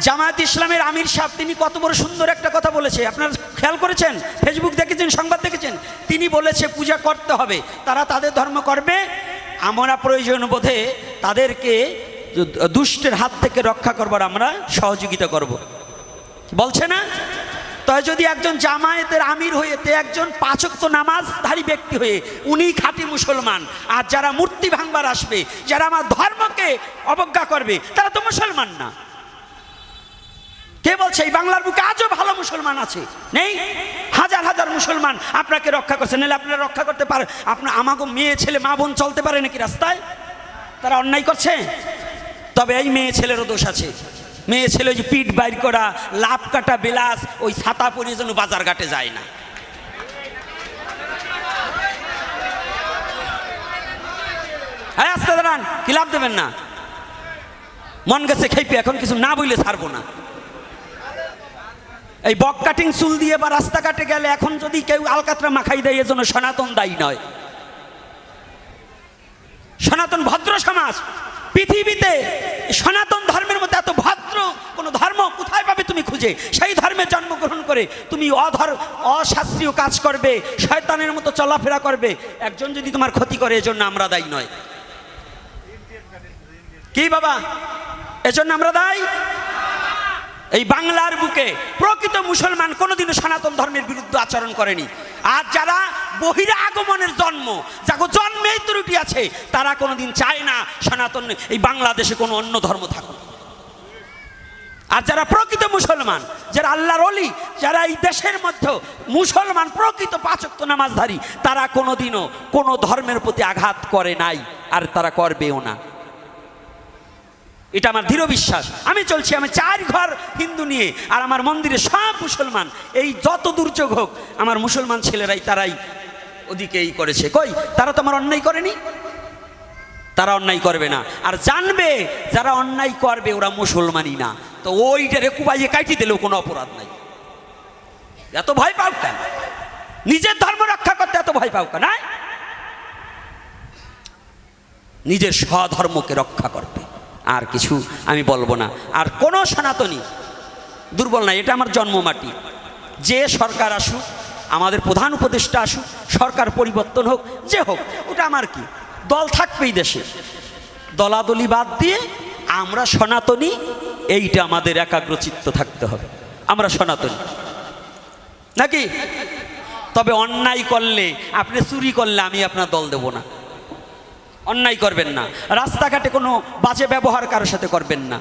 জামায়াত ইসলামের আমির সাহেব, তিনি কত বড় সুন্দর একটা কথা বলেছে। আপনারা খেয়াল করেছেন? ফেসবুক দেখেছেন, সংবাদ দেখেছেন? তিনি বলেছে, পূজা করতে হবে। তারা তাদের ধর্ম করবে। আমরা প্রয়োজন বোধে তাদেরকে দুষ্টের হাত থেকে রক্ষা করবার আমরা সহযোগিতা করব। বলছে না? তবে যদি একজন জামায়াতের আমির হয়ে, তে একজন পাচক্ত নামাজধারী ব্যক্তি হয়ে, উনি খাঁটি মুসলমান, আর যারা মূর্তি ভাঙবার আসবে, যারা আমার ধর্মকে অবজ্ঞা করবে, তারা তো মুসলমান না। কে বলছে, এই বাংলার বুকে আজও ভালো মুসলমান আছে? নেই? হাজার হাজার মুসলমান আপনাকে রক্ষা করছে, নাহলে আপনারা রক্ষা করতে পারে, আপনার আমাকে মেয়ে ছেলে, মা বোন চলতে পারে নাকি রাস্তায়? তারা অন্যায় করছে? তবে এই মেয়ে ছেলেরও দোষ আছে। মেয়ে ছেলে যে পিঠ বাইর করা লাভ কাটা বিলাস, ওই ছাতা পরিয়ে যেন বাজার ঘাটে যায় না। হ্যাঁ আসতে দাঁড়ান, কি লাভ দেবেন না? মন গেছে খেপে এখন কিছু না বইলে ছাড়বো না। এই বক কাটিং চুল দিয়ে বা রাস্তাঘাটে গেলে এখন যদি কেউ আলকাতরা মাখাই দেয়, এজন্য সনাতন দায়ী নয়। সনাতন ভদ্র সমাজ, পৃথিবীতে সনাতন ধর্মের মধ্যে এত ভদ্র কোন ধর্ম কোথায় পাবে তুমি খুঁজে? সেই ধর্মে জন্মগ্রহণ করে তুমি অধর, অশাস্ত্রীয় কাজ করবে, শয়তানের মতো চলাফেরা করবে। একজন যদি তোমার ক্ষতি করে, এজন্য আমরা দায়ী নয়। কি বাবা? এজন্য আমরা দায়ী? এই বাংলার বুকে প্রকৃত মুসলমান কোনোদিনও সনাতন ধর্মের বিরুদ্ধে আচরণ করেনি। আর যারা বহিরা আগমনের জন্ম যাকে জন্মেই ত্রুটি আছে, তারা কোনোদিন চায় না সনাতন এই বাংলাদেশে কোনো অন্য ধর্ম থাকুক। আর যারা প্রকৃত মুসলমান, যারা আল্লাহর অলি যারা এই দেশের মধ্যে মুসলমান, প্রকৃত পাচক্ত নামাজধারী, তারা কোনোদিনও কোনো ধর্মের প্রতি আঘাত করে নাই, আর তারা করবেও না। এটা আমার দৃঢ় বিশ্বাস। আমি চলছি আমি চার ঘর হিন্দু নিয়ে, আর আমার মন্দিরে সব মুসলমান। এই যত দুর্যোগ হোক, আমার মুসলমান ছেলেরাই তারাই ওদিকে এই করেছে। কই? তারা তো আমার অন্যায় করেনি? তারা অন্যায় করবে না। আর জানবে, যারা অন্যায় করবে, ওরা মুসলমানই না। তো ওইটারে কুবাইয়ে কাটি দিলেও কোনো অপরাধ নাই। এত ভয় পাও কেন? নিজের ধর্ম রক্ষা করতে এত ভয় পাও কেন? নিজের স্বধর্মকে রক্ষা করবে আর কিছু আমি বলব না। আর কোনো সনাতনী দুর্বল নাই, এটা আমার জন্মমাটি যে সরকার আসুক, আমাদের প্রধান উপদেষ্টা আসুক, সরকার পরিবর্তন হোক, যে হোক, ওটা আমার কি? দল থাকবেই দেশে। দলাদলি বাদ দিয়ে আমরা সনাতনী, এইটা আমাদের একাগ্রচিত্ত থাকতে হবে। আমরা সনাতনী। নাকি? তবে অন্যায় করলে, আপনি চুরি করলে আমি আপনার দল দেব না। অন্যায় করবেন না। রাস্তাঘাটে কোনো বাজে ব্যবহার কারোর সাথে করবেন না।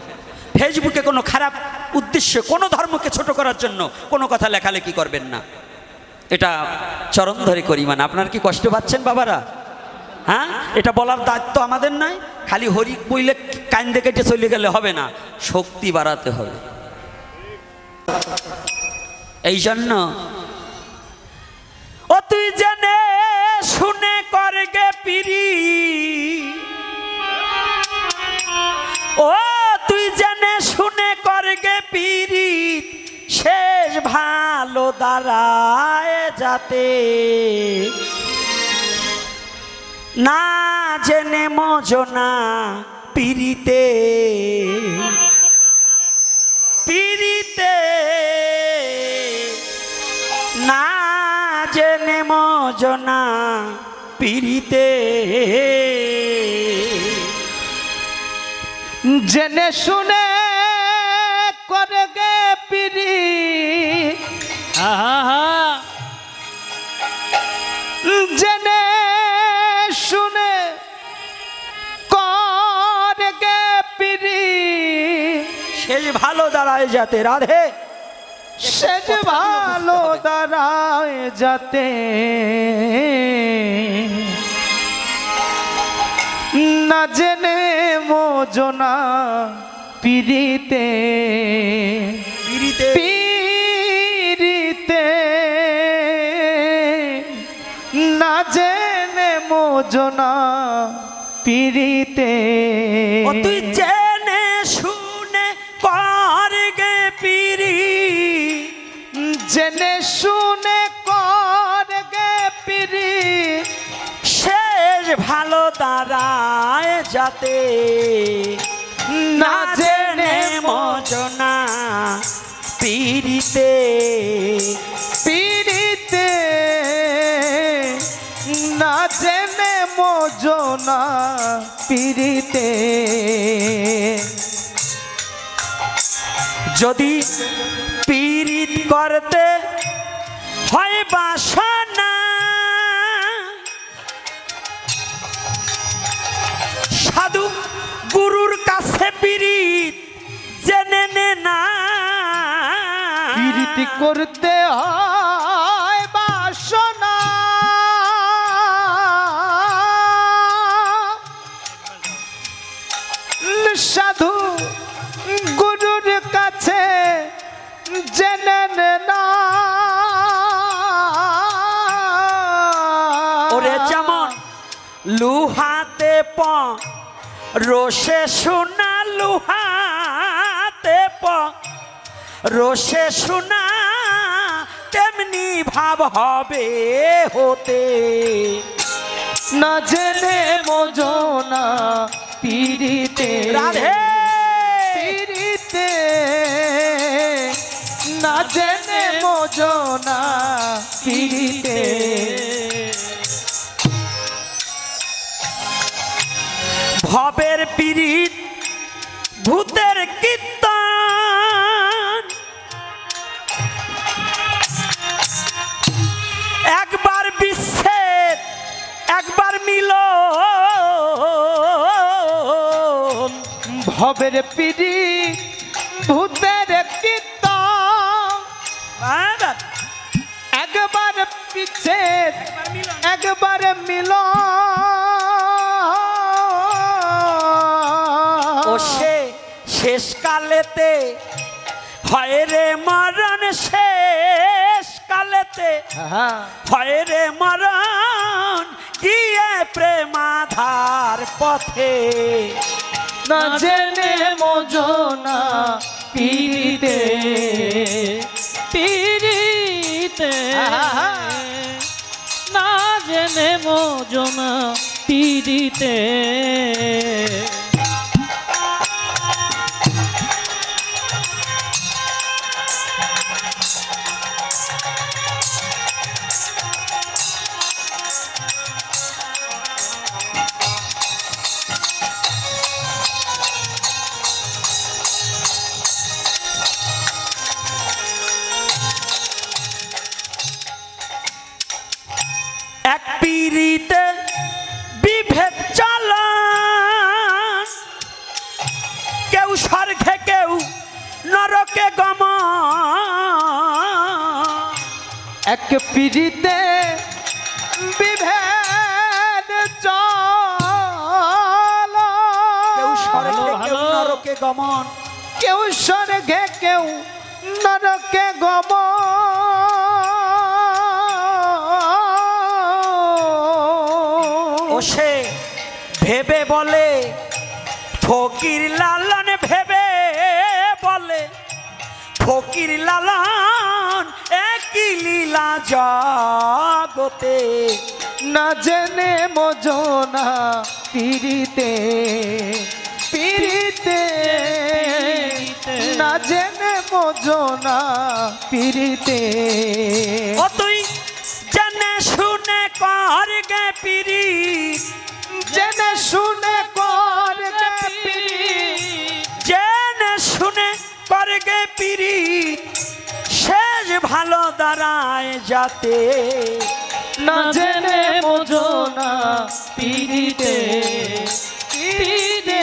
ফেসবুকে কোনো খারাপ উদ্দেশ্যে, কোনো ধর্মকে ছোট করার জন্য কোনো কথা লেখালেখি করবেন না। এটা চরণ ধরে করি মানে আপনার কি কষ্ট পাচ্ছেন বাবারা? হ্যাঁ? এটা বলার দায়িত্ব আমাদের নয়। খালি হরি বইলে কান্দে কেটে চলে গেলে হবে না। শক্তি বাড়াতে হবে। এই জন্য তুই জেনে শুনে করগে পিরি শুনে করগে পিরি শেষ ভালো দাঁড়ায় যাতে। না জেনে মজনা পিরিতে পিরিতে না জেনে মজনা পিরিতে জেনে শুনে পিরি আহা জেনে শুনে করে গে পিরি। শেষ ভালো দাঁড়ায় যাতে রাধে। সে যে ভালো দাঁড়ায় যাতে। না জেনে মোজনা পিরিতে। পিরিতে ও তুই জেনে শুনে করগে পিরি জেনে শুনে কর গে পিরি শেষ ভালো দাঁড়ায় যাতে। না জেনে মজনা পিড়িতে পিড়িতে। মোজনা পিড়িতে। যদি পীড়িত করতে হয় বাসনা, সাধু গুরুর কাছে পীড়িত জেনে নে না। পিড়িতি করতে হয় লুহাতে প রোষে শোনা লুহাতে প। রোষে শোনা তেমনি ভাব হবে হতে। না জেনে মোজনা পিড়িতে। রাধে! পিড়িতে। না জেনে মোজনা পিড়িতে। ভবের পীড়িত ভূতের কীর্তন। একবার বিচ্ছেদ একবার মিল ভবের পিড়ি ভূতের কীর্তন। একবার পিছে একবার মিল কালেতে হয় রে মরণ, গিয়ে প্রেমাধার পথে না জেনে মোজনা পিড়িতে পিড়িতে। না জেনে মোজনা পিড়িতে ও সে ভেবে বলে ফকির লালন ভেবে বলে ফকির লালন একই লীলা জগতে। না জেনে মজনা পিড়িতে পিড়িতে না জেনে মজনা পিড়িতে। শুনে কর গে পিরি জেনে শুনে কর গে পিড়ি জেনে শুনে কর গে পিরি শেষ ভালো দাঁড়ায় যাতে না জেনে মজনা পিড়িতে পিড়িতে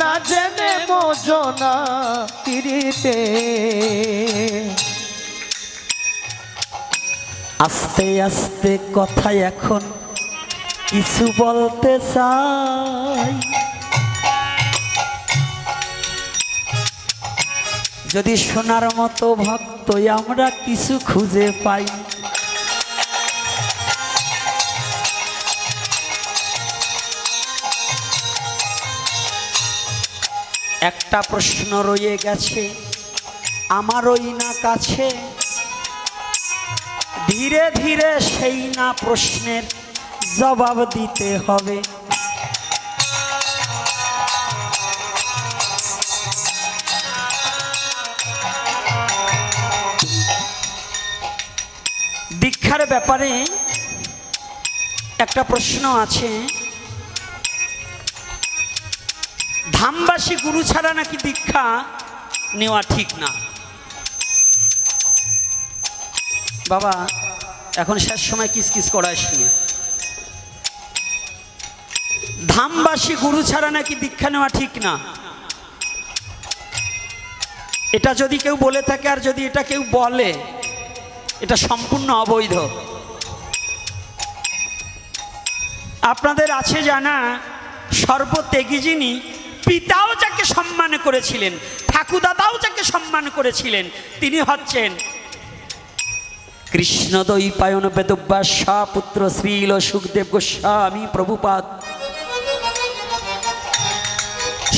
না জেনে মজনা পিড়িতে আস্তে আস্তে কথা এখন কিছু বলতে চাই। যদি শোনার মতো ভক্ত আমরা কিছু খুঁজে পাই। একটা প্রশ্ন রয়ে গেছে আমারই না কাছে ধীরে ধীরে সেই না প্রশ্নের জবাব দিতে হবে। দীক্ষার ব্যাপারে একটা প্রশ্ন আছে। ধামবাসী গুরু ছাড়া নাকি দীক্ষা নেওয়া ঠিক না? বাবা এখন শেষ সময় কিস কিস শুনে ধামবাসী গুরু ছাড়া নাকি দীক্ষা নেওয়া ঠিক না। এটা যদি কেউ বলে থাকে আর যদি এটা কেউ বলে, এটা সম্পূর্ণ অবৈধ। আপনাদের আছে জানা সর্বত্যাগী যিনি পিতাও যাকে সম্মান করেছিলেন, ঠাকুরদাদাও যাকে সম্মান করেছিলেন, তিনি হচ্ছেন কৃষ্ণদৈপায়ন বেদব্যাস পুত্র শ্রীল সুখদেব গোস্বামী প্রভুপাদ।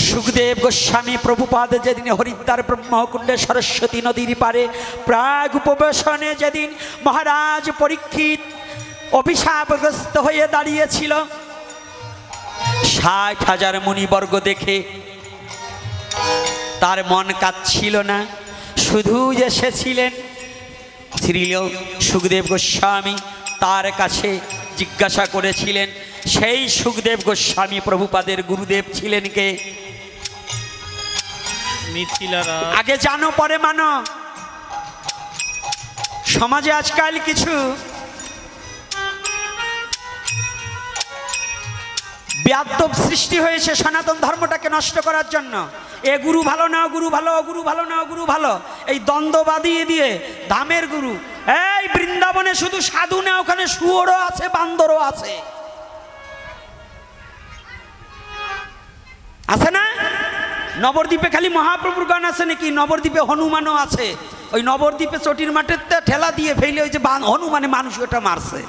সুখদেব গোস্বামী প্রভুপাদ যেদিন হরিদ্বার ব্রহ্মকুণ্ডে সরস্বতী নদীর পারে, প্রাগ উপবেশনে যেদিন মহারাজ পরীক্ষিত অভিশাপগ্রস্ত হয়ে দাঁড়িয়েছিল, ষাট হাজার মুনিবর্গ দেখে তার মন কাঁদছিল না, শুধু এসেছিলেন শ্রীল সুখদেব গোস্বামী তার কাছে জিজ্ঞাসা করেছিলেন সেই সুখদেব গোস্বামী প্রভুপাদের গুরুদেব ছিলেন কে? আগে জানো পরে মানো। সমাজে আজকাল কিছু ব্যাদ্যব সৃষ্টি হয়েছে সনাতন ধর্মটাকে নষ্ট করার জন্য। এ গুরু ভালো না, গুরু ভালো গুরু ভালো না, গুরু ভালো। এই দ্বন্দ্ব বাদিয়ে দিয়ে ধামের গুরু। এই বৃন্দাবনে শুধু সাধু না, ওখানে শুয়োরও আছে, বান্দরও আছে। আছে না? নবদ্বীপে খালি মহাপ্রভুর গান আছে নাকি? নবদ্বীপে হনুমানও আছে। ওই নবদ্বীপে চটির মাঠের ঠেলা দিয়ে ফেলে ওই যে হনুমানে মানুষ ওটা মারছে।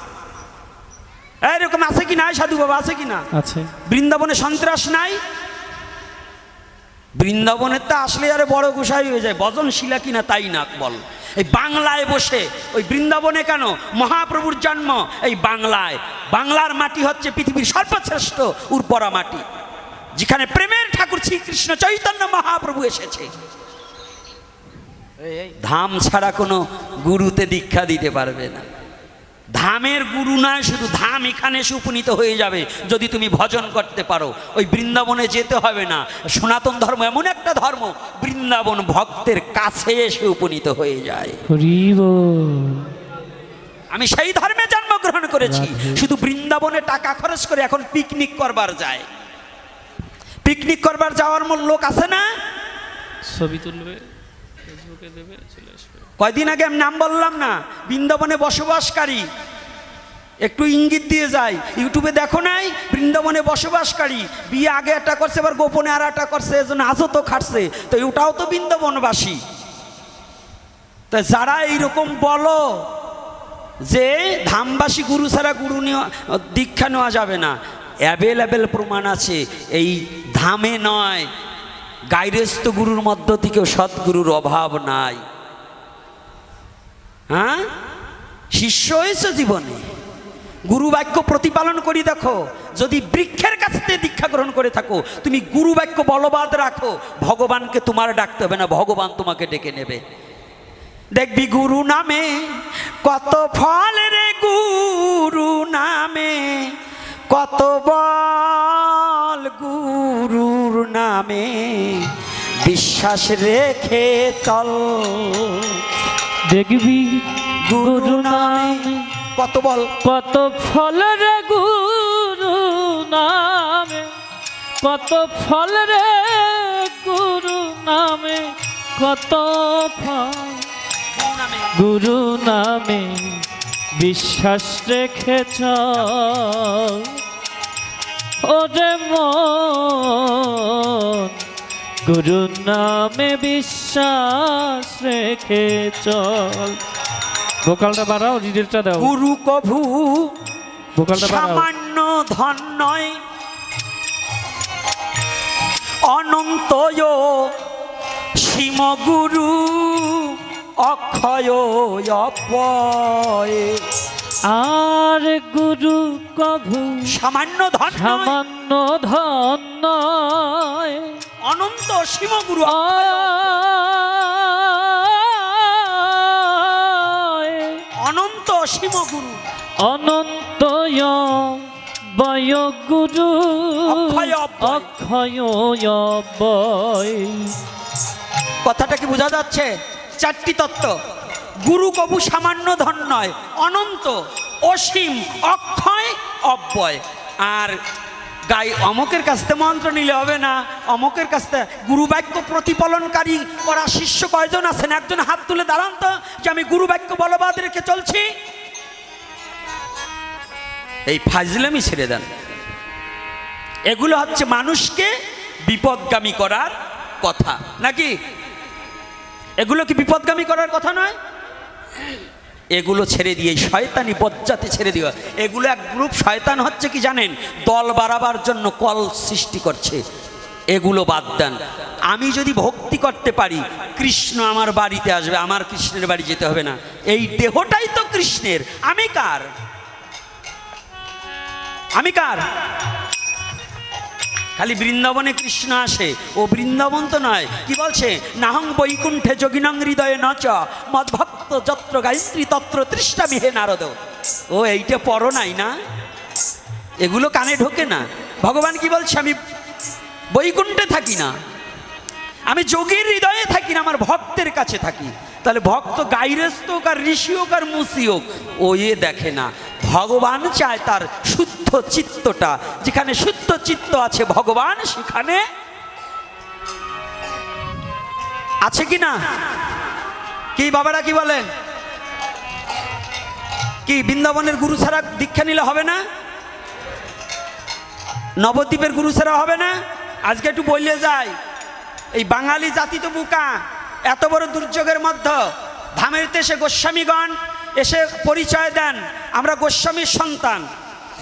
এরকম আছে কি না সাধু বাবা আছে কি না? আছে। বৃন্দাবনে সন্ত্রাস নাই? বৃন্দাবনের তো আসলে আরে বড় গোসাই হয়ে যায় বজনশীলা কিনা তাই না বল। এই বাংলায় বসে ওই বৃন্দাবনে কেন মহাপ্রভুর জন্ম? এই বাংলায়। বাংলার মাটি হচ্ছে পৃথিবীর সর্বশ্রেষ্ঠ উর্বরা মাটি যেখানে প্রেমের ঠাকুর শ্রীকৃষ্ণ চৈতন্য মহাপ্রভু এসেছে। ধাম ছাড়া কোনো গুরুতে দীক্ষা দিতে পারবে না। ধামের গুরু নয় শুধু ধাম এখানে এসে উপনীত হয়ে যাবে যদি তুমি ভজন করতে পারো। ওই বৃন্দাবনে যেতে হবে না। সনাতন ধর্ম এমন একটা ধর্ম বৃন্দাবন ভক্তের কাছে এসে উপনীত হয়ে যায়। আমি সেই ধর্মে জন্মগ্রহণ করেছি। শুধু বৃন্দাবনে টাকা খরচ করে এখন পিকনিক করবার যায়। পিকনিক করবার যাওয়ার মূল লোক আছে না? ছবি তুলবে। ফেসবুকে দেবে, চলে আসবে। কয়দিন আগে আমি নাম বললাম না, বৃন্দাবনে বসবাসকারী। একটু ইঙ্গিত দিয়ে যাই, ইউটিউবে দেখো নাই, বৃন্দাবনে বসবাসকারী। বিয়ে আগে একটা করছে, এবার গোপনে আর একটা করছে, এজন্য আজও তো খাটছে। তো ওটাও তো বৃন্দাবনবাসী। তা যারা এইরকম বলো যে ধামবাসী গুরু ছাড়া গুরু নেওয়া, দীক্ষা নেওয়া যাবে না, অ্যাভেলেবেল প্রমাণ আছে, এই ধামে নয় গাইরেস্ত গুরুর মধ্য থেকেও সদ্গুরুর অভাব নাই। হ্যাঁ? শিষ্য হয়েছে জীবনে। গুরু বাক্য প্রতিপালন করি দেখো, যদি বৃক্ষের কাছ থেকে দীক্ষা গ্রহণ করে থাকো, তুমি গুরু বাক্য বলবাদ রাখো, ভগবানকে তোমার ডাকতে হবে না, ভগবান তোমাকে ডেকে নেবে। দেখবি গুরু নামে, কত ফল রে গুরু নামে, কত বল গুরুর নামে বিশ্বাস রেখে চল। দেখবি গুরু নামে কত বল? কত ফল রে গুরু নামে কত ফল রে গুরু নামে কত ফল গুরু নামে বিশ্বাস রেখে চল। ওরে মন গুরু নামে বিশ্বাস রেখে চল। ভোকালটা বাড়াও রিডেরটা দাও। গুরু কভু ভোকালটা বাড়াও। সামান্য ধন নয় অনন্তয় সীমগুরু অক্ষয় অপয়। আর গুরু কভু সামান্য ধন নয়, সামান্য ধন নয়। অনন্ত আয়। অনন্ত অসীম গুরু অনন্ত বয় গুরু। অক্ষয়। অক্ষয় কথাটা কি বোঝা যাচ্ছে? চারটি তত্ত্ব। গুরু কবু সামান্য ধন নয় অনন্ত অসীম অক্ষয় অব্যয়। আর গাই অমকের কাছ থেকে মন্ত্র নিলে হবে না। অমকের কাছ থেকে গুরু বাক্য প্রতিপালনকারী, ওরা শিষ্য কয়জন আছেন? একজন হাত তুলে দাঁড়ান তো, যে আমি গুরু বাক্য বলবাদ রেখে চলছি। এই ফাজলামি ছেড়ে দেন। এগুলো হচ্ছে মানুষকে বিপদগামী করার কথা। নাকি? এগুলো কি বিপদগামী করার কথা নয়? এগুলো ছেড়ে দিয়ে, শয়তানি বজ্জাতে ছেড়ে দেওয়া এগুলো এক গ্রুপ শয়তান হচ্ছে কি জানেন? দল বাড়াবার জন্য কল সৃষ্টি করছে। এগুলো বাদ দেন। আমি যদি ভক্তি করতে পারি, কৃষ্ণ আমার বাড়িতে আসবে, আমার কৃষ্ণের বাড়ি যেতে হবে না। এই দেহটাই তো কৃষ্ণের। আমি কার? আমি কার? খালি বৃন্দাবনে কৃষ্ণ আসে। ও বৃন্দাবন তো নয়। কি বলছে? নাহং বৈকুণ্ঠে যোগিনং হৃদয়ে নচ মদভক্ত যত্র গায়ত্রী তত্র তৃষ্টা মিহে নারদ। ও, এইটা পড়ো নাই না? এগুলো কানে ঢোকে না। ভগবান কি বলছে? আমি বৈকুণ্ঠে থাকি না। আমি যোগীর হৃদয়ে থাকি না, আমার ভক্তের কাছে থাকি। তাহলে ভক্ত গাইরেস্ত হোক আর ঋষি হোক আর মুসি হোক, ও এ দেখে না। ভগবান চায় তার শুদ্ধ চিত্তটা। যেখানে শুদ্ধ চিত্ত আছে ভগবান, সেখানে আছে কি না? কি বাবারা কি বলেন? কি বৃন্দাবনের গুরু ছাড়া দীক্ষা নিলে হবে না? নবদ্বীপের গুরু ছাড়া হবে না? আজকে একটু বললে যায় এই বাঙালি জাতি তো বুকা। এত বড় দুর্যোগের মধ্যে ধামের দেশে গোস্বামীগণ এসে পরিচয় দেন, আমরা গোস্বামীর সন্তান।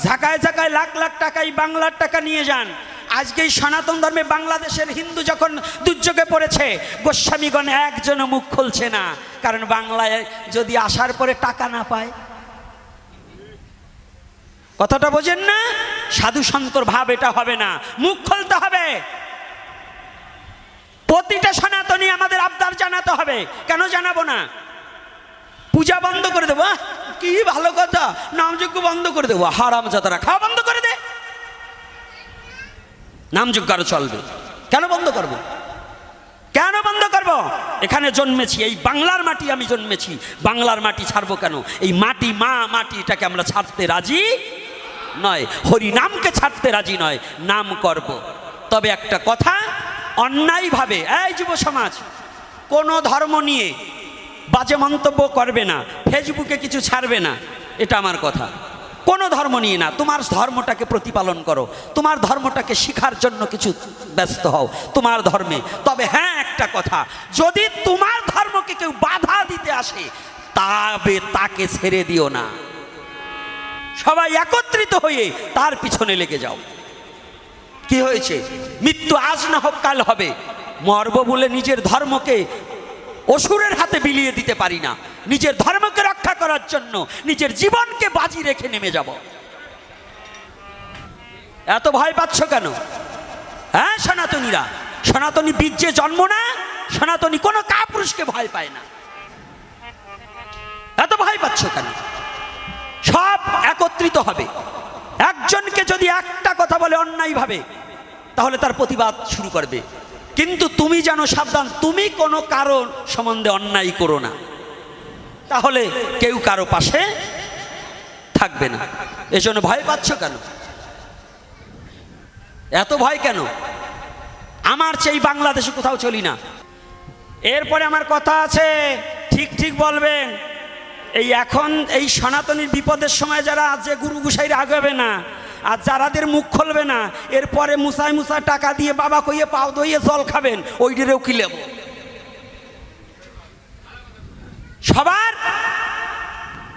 ঝাঁকায় ঝাঁকায় লাখ লাখ টাকা এই বাংলার টাকা নিয়ে যান। আজকে এই সনাতন ধর্মে বাংলাদেশের হিন্দু যখন দুর্যোগে পড়েছে, গোস্বামীগণ একজনও মুখ খুলছে না, কারণ বাংলায় যদি আসার পরে টাকা না পায়। কথাটা বোঝেন না? সাধু সন্তর ভাব এটা হবে না। মুখ খুলতে হবে। প্রতিটা সনাতনী আমাদের আবদার জানাতে হবে। কেন জানাব না? পূজা বন্ধ করে দেবো কি ভালো কথা। নামযজ্ঞ বন্ধ করে দেবো, হারাম যাতারা খাওয়া বন্ধ করে দে। নামযজ্ঞ আরও চলবে। কেন বন্ধ করব? কেন বন্ধ করব? এখানে জন্মেছি, এই বাংলার মাটি আমি জন্মেছি। বাংলার মাটি ছাড়বো কেন? এই মাটি, মা মাটি, এটাকে আমরা ছাড়তে রাজি নয়। হরি নামকে ছাড়তে রাজি নয়, নাম করব। তবে একটা কথা, অন্যায়ভাবে, এই যুব সমাজ কোনো ধর্ম নিয়ে বাজে মন্তব্য করবে না ফেসবুকে কিছু ছাড়বে না, এটা আমার কথা। কোনো ধর্ম নিয়ে না, তোমার ধর্মটাকে প্রতিপালন করো, তোমার ধর্মটাকে শিখার জন্য কিছু ব্যস্ত হও, তোমার ধর্মে। তবে হ্যাঁ একটা কথা, যদি তোমার ধর্মকে কেউ বাধা দিতে আসে, তবে তাকে ছেড়ে দিও না। সবাই একত্রিত হয়ে তার পিছনে লেগে যাও। কি হয়েছে? মৃত্যু আজ না হোক কাল হবে। মরব বলে নিজের ধর্মকে অসুরের হাতে বিলিয়ে দিতে পারি না। নিজের ধর্মকে রক্ষা করার জন্য নিজের জীবনকে বাজি রেখে নেমে যাব। এত ভয় পাচ্ছ কেন? হ্যাঁ সনাতনীরা? সনাতনী বীর্যে জন্ম না, সনাতনী কোনো কাপুরুষকে ভয় পায় না। এত ভয় পাচ্ছ কেন? সব একত্রিত হবে। একজনকে যদি একটা কথা বলে অন্যায়ভাবে, তাহলে তার প্রতিবাদ শুরু করবে। কিন্তু তুমি জানো সাবধান, তুমি কোনো কারও সম্বন্ধে অন্যায় করো না। তাহলে কেউ কারও পাশে থাকবে না। এজন্য ভয় পাচ্ছ কেন? এত ভয় কেন? আমার চেয়ে বাংলাদেশে কোথাও চলি না। এরপরে আমার কথা আছে, ঠিক ঠিক বলবেন, এই এখন এই সনাতনীর বিপদের সময় যারা যে গুরু গুসাইরে আগাবে না। আর যারাদের মুখ খুলবে না, এরপরে মুসাই মুসা টাকা দিয়ে বাবা কইয়ে পাও দইয়ে জল খাবেন ওইটারেও কি লেব? সবার?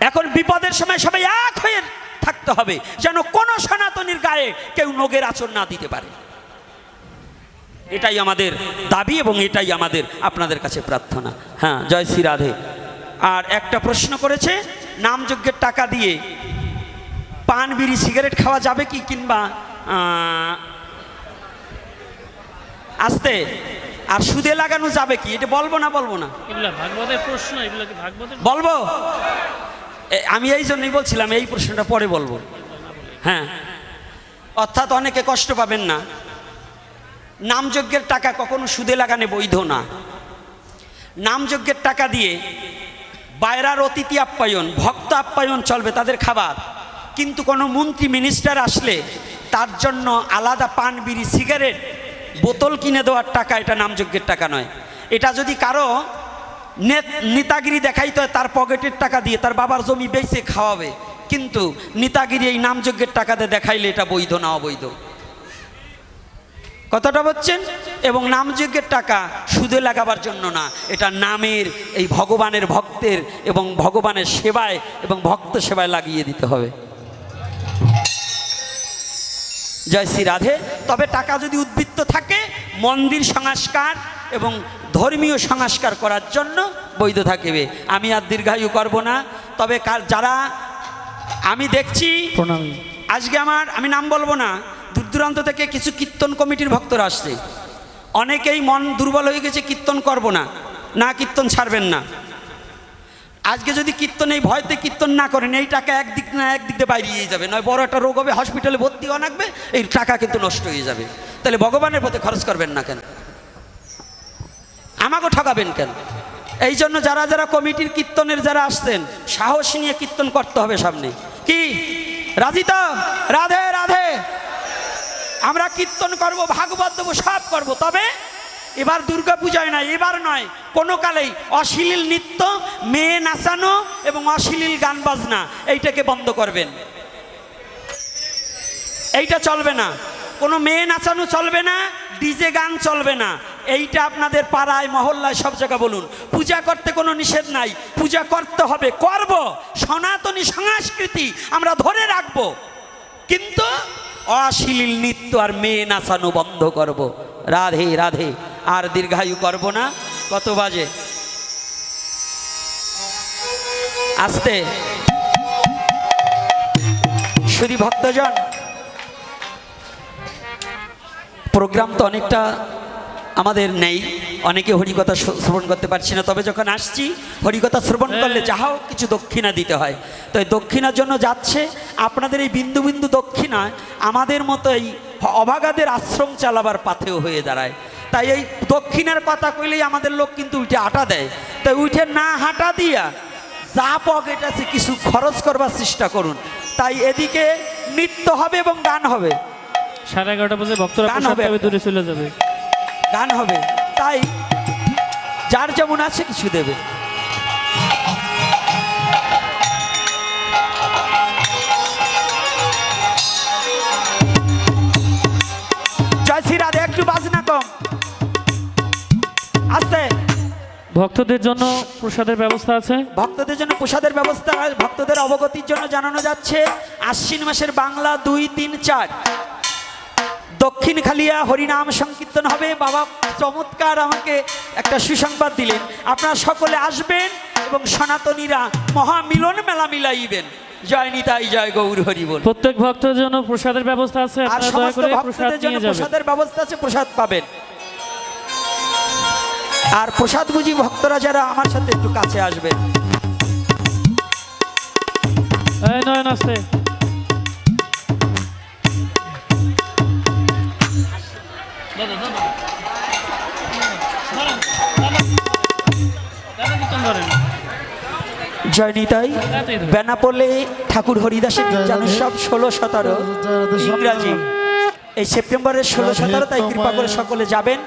এখন বিপদের সময় সবাই এক হয়ে থাকতে হবে, যেন কোনো সনাতনীর গায়ে কেউ নগের আচর না দিতে পারে। এটাই আমাদের দাবি এবং এটাই আমাদের আপনাদের কাছে প্রার্থনা। হ্যাঁ জয় শ্রী রাধে। আর একটা প্রশ্ন করেছে, নামযজ্ঞের টাকা দিয়ে পান বিড়ি সিগারেট খাওয়া যাবে কি কিংবা আসতে আর সুদে লাগানো যাবে কি? এটা বলব না বলব না? প্রশ্ন বলব? আমি এই জন্যই বলছিলাম এই প্রশ্নটা পরে বলব। হ্যাঁ। অর্থাৎ অনেকে কষ্ট পাবেন না। নামযজ্ঞের টাকা কখনো সুদে লাগানো বৈধ না। নামযজ্ঞের টাকা দিয়ে বাইরার অতিথি আপ্যায়ন ভক্ত আপ্যায়ন চলবে তাদের খাবার। কিন্তু কোনো মন্ত্রী মিনিস্টার আসলে তার জন্য আলাদা পান, বিড়ি সিগারেট বোতল কিনে দেওয়ার টাকা, এটা নামযজ্ঞের টাকা নয়। এটা যদি কারও নেতাগিরি দেখাইতে হয়, তার পকেটের টাকা দিয়ে তার বাবার জমি বেচে খাওয়াবে। কিন্তু নেতাগিরি এই নামযজ্ঞের টাকাতে দেখাইলে এটা বৈধ না অবৈধ? কথাটা বলছেন? এবং নামযজ্ঞের টাকা সুদে লাগাবার জন্য না, এটা নামের, এই ভগবানের ভক্তের এবং ভগবানের সেবায় এবং ভক্ত সেবায় লাগিয়ে দিতে হবে। জয় শ্রী রাধে। তবে টাকা যদি উদ্বৃত্ত থাকে মন্দির সংস্কার এবং ধর্মীয় সংস্কার করার জন্য বৈধ থাকবে। আমি আর দীর্ঘায়ু করব না। তবে কার যারা আমি দেখছি আজকে আমার আমি নাম বলব না দূর দূরান্ত থেকে কিছু কীর্তন কমিটির ভক্তরা আসছে। অনেকেই মন দুর্বল হয়ে গেছে কীর্তন করব না। না কীর্তন ছাড়বেন না। আজকে যদি কীর্তন এই ভয়তে কীর্তন না করেন, এই টাকা একদিক না একদিক দিয়ে বাইরিয়ে যাবে। নয়, বড় একটা রোগ হবে হসপিটালে ভর্তি লাগবে, এই টাকা কিন্তু নষ্ট হয়ে যাবে। তাহলে ভগবানের পথে খরচ করবেন না কেন? আমাকেও ঠকাবেন কেন? এই জন্য যারা যারা কমিটির কীর্তনের যারা আসতেন সাহস নিয়ে কীর্তন করতে হবে সামনে। কি? রাজি রাধে রাধে। আমরা কীর্তন করব, ভাগবত দেবো সব করব, তবে এবার দুর্গা পূজায় নয়, এবার নয়। কোনো কালেই অশ্লীল নৃত্য, মেয়ে নাচানো এবং অশ্লীল গান বাজনা, এইটাকে বন্ধ করবেন। এইটা চলবে না। কোনো মেয়ে নাচানো চলবে না, ডিজে গান চলবে না। এইটা আপনাদের পাড়ায়, মহল্লায় সব জায়গা বলুন। পূজা করতে কোনো নিষেধ নাই। পূজা করতে হবে। করব। সনাতনী সংস্কৃতি আমরা ধরে রাখব। কিন্তু অশ্লীল নৃত্য আর মেয়ে নাচানো বন্ধ করব। রাধে রাধে। আর দীর্ঘায়ু করব না। কত বাজে? আসতে। শুধু ভক্তজন প্রোগ্রাম তো অনেকটা আমাদের নেই। অনেকে হরিকথা শ্রবণ করতে পারছি না। তবে যখন আসছি হরিকথা শ্রবণ করলে যাহাও কিছু দক্ষিণা দিতে হয়। তো এই দক্ষিণার জন্য যাচ্ছে। আপনাদের এই বিন্দু বিন্দু দক্ষিণা আমাদের মতো এই অভাগাদের আশ্রম চালাবার পাথেও হয়ে দাঁড়ায়। তাই এই দক্ষিণের কথা কইলেই আমাদের লোক কিন্তু উঠে আটা দেয়। তাই উঠে না হাঁটা দিয়া যা পকেট আছে কিছু খরচ করবার চেষ্টা করুন। তাই এদিকে নৃত্য হবে এবং গান হবে। সাড়ে এগারোটা বাজে ভক্ত গান হবে। দূরে চলে যাবে। গান হবে। তাই যার যেমন আছে কিছু দেবে। ভক্তদের জন্য প্রসাদের ব্যবস্থা আছে? ভক্তদের জন্য প্রসাদের ব্যবস্থা ভক্তদের অবগতির জন্য জানানো যাচ্ছে আশ্বিন মাসের বাংলা দুই তিন চার। দক্ষিণ খালিয়া হরিনাম সংকীর্তন হবে। বাবা চমৎকার আমাকে একটা সুসংবাদ দিলেন। আপনারা সকলে আসবেন এবং সনাতনীরা মহামিলন মেলা মিলাইবেন। জয় নিতাই জয় গৌর হরি বল। প্রত্যেক ভক্তের জন্য প্রসাদের ব্যবস্থা আছে। আর সমস্ত ভক্তদের জন্য প্রসাদের ব্যবস্থা আছে প্রসাদ পাবেন। আর প্রসাদ বুঝি ভক্তরা যারা আমার সাথে একটু কাছে আসবেন জয় নিতাই। বেনাপোলে ঠাকুর হরিদাসের জানুসব ষোলো সতেরো। ইংরাজি। এই সেপ্টেম্বরের ষোলো সতেরো তাই কৃপা করে সকলে যাবেন।